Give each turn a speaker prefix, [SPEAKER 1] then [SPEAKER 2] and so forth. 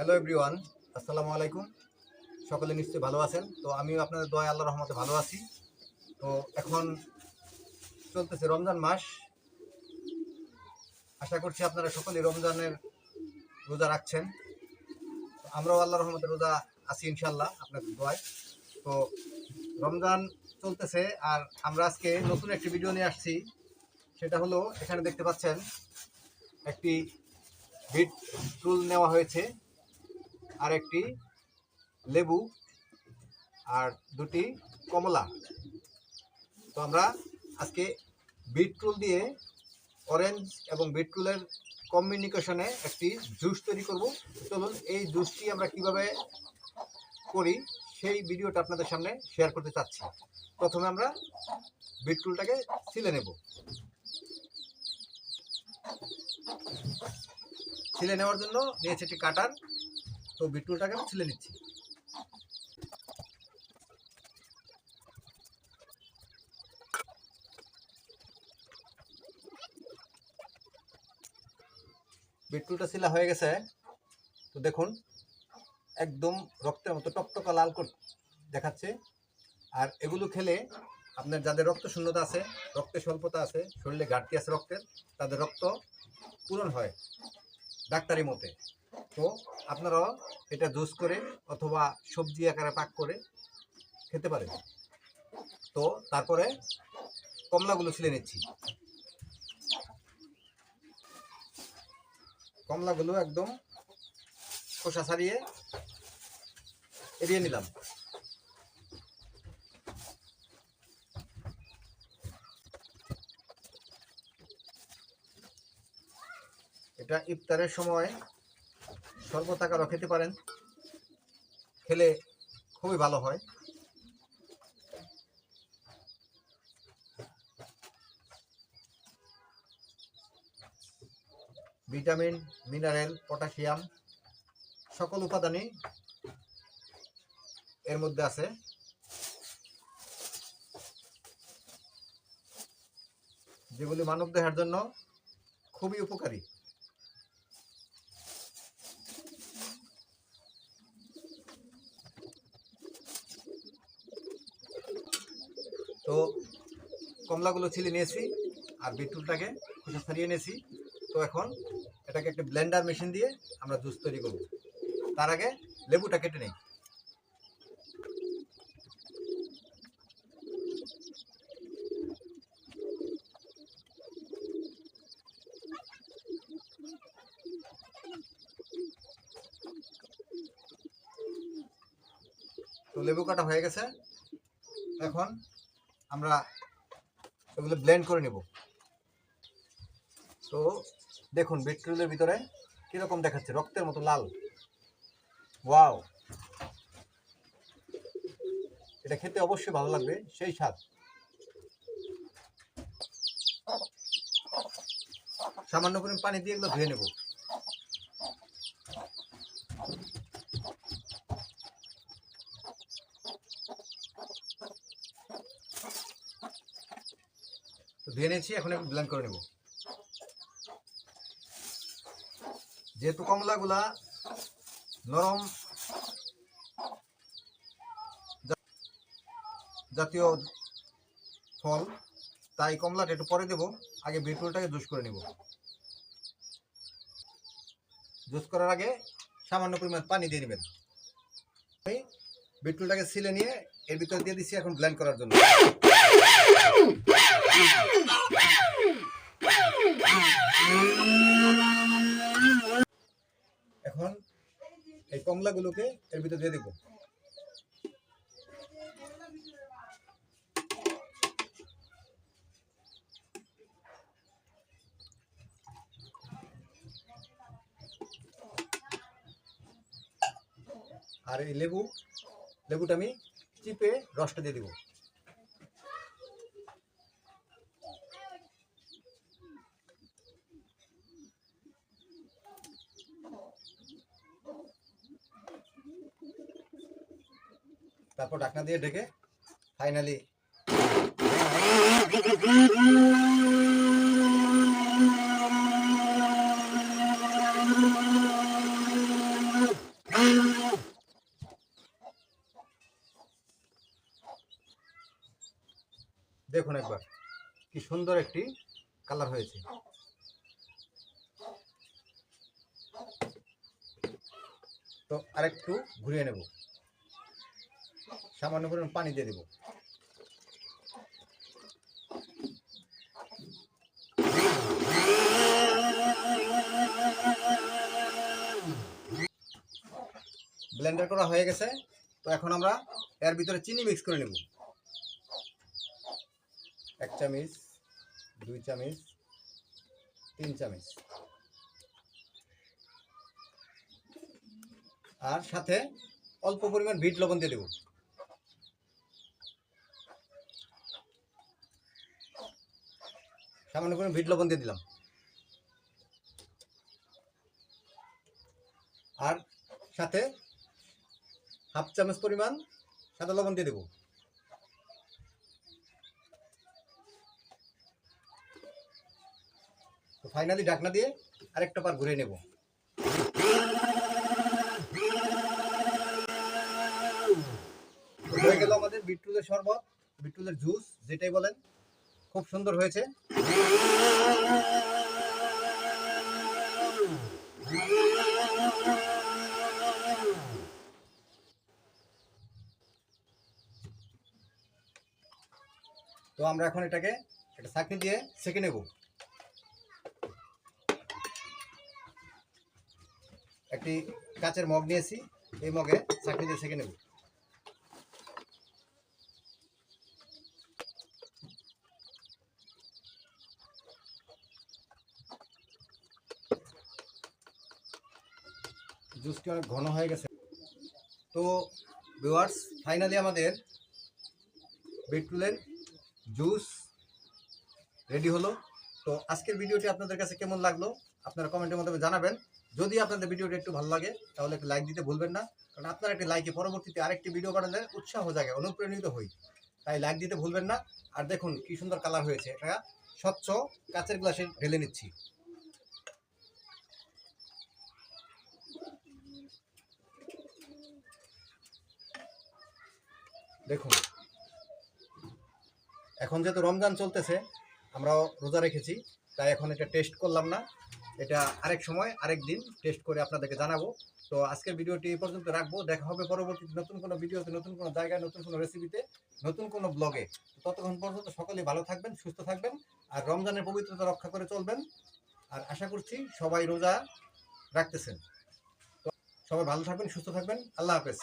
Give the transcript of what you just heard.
[SPEAKER 1] Hello everyone আসসালামু আলাইকুম। সকলে নিশ্চয়ই ভালো আছেন? তো আমিও আপনাদের দয়া আল্লাহ রহমতে ভালো আছি। তো এখন চলতেছে রমজান মাস। আশা করছি আপনারা সকলেই রমজানের রোজা রাখছেন। আমরাও আল্লাহ রহমতে রোজা আছি ইনশাল্লাহ আপনাদের দোয়ায়। তো রমজান চলতেছে আর আমরা আজকে নতুন একটি ভিডিও নিয়ে আসছি। সেটা হলো, এখানে দেখতে পাচ্ছেন, একটি বিট টুল নেওয়া হয়েছে। আর একটি লেবু আর দুটি কমলা। তো আমরা আজকে বিটরুল দিয়ে অরেঞ্জ এবং বিট টুলের কম্বিনিকেশনে একটি জুস তৈরি করব। চলুন এই জুসটি আমরা কীভাবে করি সেই ভিডিওটা আপনাদের সামনে শেয়ার করতে চাচ্ছি। প্রথমে আমরা বিটরুলটাকে ছিলে নেব। ছিলে নেওয়ার জন্য নিয়েছে একটি কাটার। তো বিটুলটাকে আমি ছিলে নিচ্ছি। বিটুলটা ছিলা হয়ে গেছে। তো দেখুন, একদম রক্তের মতো টকটকা লাল দেখাচ্ছে। আর এগুলো খেলে আপনার যাদের রক্ত শূন্যতা আছে, রক্তে স্বল্পতা আছে, শরীরে ঘাটতি আছে রক্তের, তাদের রক্ত পূরণ হয় ডাক্তারি মতে। তো আপনারাও এটা জুস করে অথবা সবজি আকারে পাক করে খেতে পারেন। তো তারপরে কমলাগুলো ছিলে নিচ্ছি। কমলাগুলো একদম খোসা ছাড়িয়ে এড়িয়ে নিলাম। এটা ইফতারের সময় শরবত খেতে পারেন। খেলে খুবই ভালো হয়। ভিটামিন, মিনারেল, পটাশিয়াম সকল উপাদানই এর মধ্যে আছে। যেগুলি মানব দেহের জন্য খুবই উপকারী। তো কমলাগুলো ছিলে নিয়েছি আর বিটরুটটাকে খোসা ছাড়িয়ে নিয়েছি। তো এখন এটাকে একটা ব্লেন্ডার মেশিন দিয়ে আমরা জুস তৈরি করব। তার আগে লেবুটা কেটে নেই। তো লেবু কাটা হয়ে গেছে। এখন আমরা এগুলো ব্লেন্ড করে নেব। তো দেখুন বিটরুলের ভিতরে কীরকম দেখাচ্ছে? রক্তের মতো লাল। ওয়াও এটা খেতে অবশ্যই ভালো লাগবে, সেই স্বাদ। সামান্য করে পানি দিয়ে এগুলো ধুয়ে নেব। ধুয়ে নিয়েছি, এখন একটু ব্লেন্ড করে নেব। যেহেতু কমলাগুলা নরম জাতীয় ফল, তাই কমলাটা একটু পরে দেব। আগে বিটরুলটাকে জুস করে নেব। জুস করার আগে সামান্য পরিমাণ পানি দিয়ে নেবেন। আমি বিটরুলটাকে ছিলে নিয়ে এর ভিতরে দিয়ে দিচ্ছি এখন ব্লেন্ড করার জন্য। কমলাগুলোকে এর ভিতরে দিয়ে দেবো। আর এই লেবু লেবুটা আমি চিপে রসটা দিয়ে দিব। তারপর ডাকনা দিয়ে ডেকে ফাইনালি দেখুন একবার, কি সুন্দর একটি কালার হয়েছে। তো আরেকটু ঘুরিয়ে নেব। সামান্য পরিমাণ পানি দিয়ে দেব। ব্লেন্ডার করা হয়ে গেছে, তো এখন আমরা এর ভিতরে চিনি মিক্স করে নেব। এক চামচ, দুই চামচ, তিন চামচ। আর সাথে অল্প পরিমাণ ভিট লবণ দিয়ে দেব। সামান্য পরিমাণ বিট লবণ দিয়ে দিলাম। আর সাথে হাফ চামচ পরিমাণ সাদা লবণ দিয়ে দেবো। তো ফাইনালি ঢাকনা দিয়ে আরেকটা পার ঘুরে নেব। হয়ে গেল আমাদের বিটরুলের শরবত বিটরুলের জুস, যেটাই বলেন। খুব সুন্দর হয়েছে। তো আমরা এখন এটাকে একটা চাকনি দিয়ে সেঁকে নেব। একটি কাচের মগ নিয়েছি, এই মগে চাকনি দিয়ে সেঁকে নেব। জুসটি অনেক ঘন হয়ে গেছে। তো ভিউয়ার্স ফাইনালি আমাদের বিটরুলের জুস রেডি হলো। তো আজকের ভিডিওটি আপনাদের কাছে কেমন লাগল? আপনারা কমেন্টের মাধ্যমে জানাবেন। যদি আপনাদের ভিডিওটি একটু ভালো লাগে, তাহলে একটু লাইক দিতে ভুলবেন না। কারণ আপনার একটি লাইকে পরবর্তীতে আরেকটি ভিডিও বানালে উৎসাহ জাগে, অনুপ্রাণিত হই। তাই লাইক দিতে ভুলবেন না। আর দেখুন কি সুন্দর কালার হয়েছে। এটা স্বচ্ছ, কাচের গ্লাসে ঢেলে নিচ্ছি। দেখুন। এখন যেহেতু রমজান চলতেছে, আমরাও রোজা রেখেছি, তাই এখন এটা টেস্ট করলাম না। এটা আরেক সময়, আরেক দিন টেস্ট করে আপনাদেরকে জানাব। তো আজকের ভিডিওটি এই পর্যন্ত রাখব। দেখা হবে পরবর্তীতে নতুন কোনো ভিডিওতে, নতুন কোনো জায়গায়, নতুন কোনো রেসিপিতে নতুন কোনো ব্লগে ততক্ষণ পর্যন্ত সকলেই ভালো থাকবেন, সুস্থ থাকবেন, আর রমজানের পবিত্রতা রক্ষা করে চলবেন। আর আশা করছি সবাই রোজা রাখতেছেন। তো সবাই ভালো থাকবেন, সুস্থ থাকবেন। আল্লাহ হাফেজ।